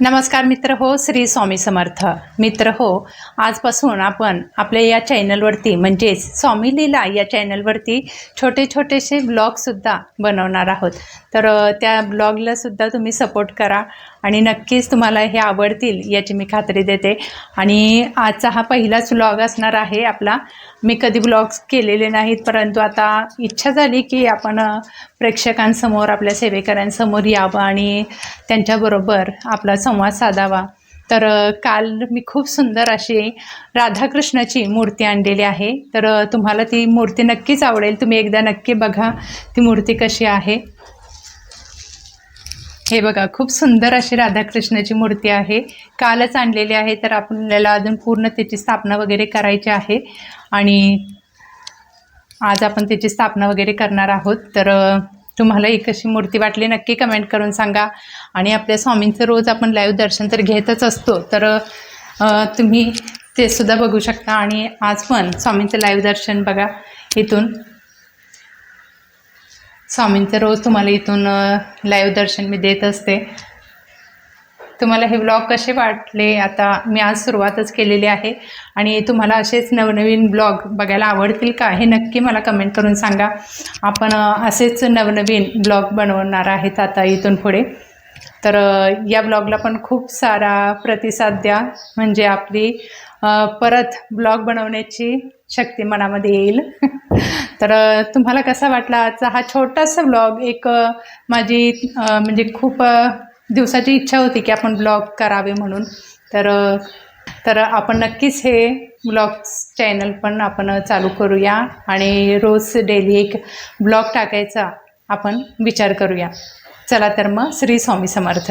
नमस्कार मित्र हो श्री स्वामी समर्थ. मित्र हो आजपासून आपण आपल्या या चॅनलवरती म्हणजेच स्वामी लीला या चॅनलवरती छोटे छोटेसे ब्लॉगसुद्धा बनवणार आहोत. तर त्या ब्लॉगलासुद्धा तुम्ही सपोर्ट करा. आणि नक्कीच तुम्हाला हे आवडतील याची मी खात्री देते. आणि आजचा हा पहिलाच ब्लॉग असणार आहे आपला. मी कधी ब्लॉग्स केलेले नाहीत परंतु आता इच्छा झाली की आपण प्रेक्षकांसमोर आपल्या सेवेकऱ्यांसमोर यावं आणि त्यांच्याबरोबर आपला संवाद साधावा. तर काल मी खूप सुंदर अशी राधाकृष्णाची मूर्ती आणलेली आहे. तर तुम्हाला ती मूर्ती नक्कीच आवडेल. तुम्ही एकदा नक्की बघा ती मूर्ती कशी आहे. हे बघा खूप सुंदर अशी राधाकृष्णाची मूर्ती आहे. कालच आणलेली आहे तर आपल्याला अजून पूर्ण त्याची स्थापना वगैरे करायची आहे. आणि आज आपण त्याची स्थापना वगैरे करणार आहोत. तर तुम्हाला ही कशी मूर्ती वाटली नक्की कमेंट करून सांगा. आणि आपल्या स्वामींचं रोज आपण लाईव्ह दर्शन तर घेतच असतो. तर तुम्ही ते सुद्धा बघू शकता. आणि आज पण स्वामींचं लाईव्ह दर्शन बघा इथून. स्वामींचं रोज तुम्हाला इथून लाईव्ह दर्शन मी देत असते. तुम्हाला हे ब्लॉग कसे वाटले? आता मी आज सुरुवातच केलेली आहे. आणि तुम्हाला असेच नवनवीन ब्लॉग बघायला आवडतील का? हे नक्की मला कमेंट करून सांगा. आपण असेच नवनवीन ब्लॉग बनवणार आहेत आता इथून पुढे. तर या ब्लॉगला पण खूप सारा प्रतिसाद द्या. म्हणजे आपली परत ब्लॉग बनवण्याची शक्ती मनामध्ये येईल. तर तुम्हाला कसा वाटला आजचा हा छोटासा ब्लॉग एक माझी म्हणजे खूप दिवसाची इच्छा होती की आपण ब्लॉग करावे म्हणून. तर तर आपण नक्कीच हे ब्लॉग चॅनल पण आपण चालू करूया आणि रोज डेली एक ब्लॉग टाकायचा आपण विचार करूया. चला तर मग श्री स्वामी समर्थ.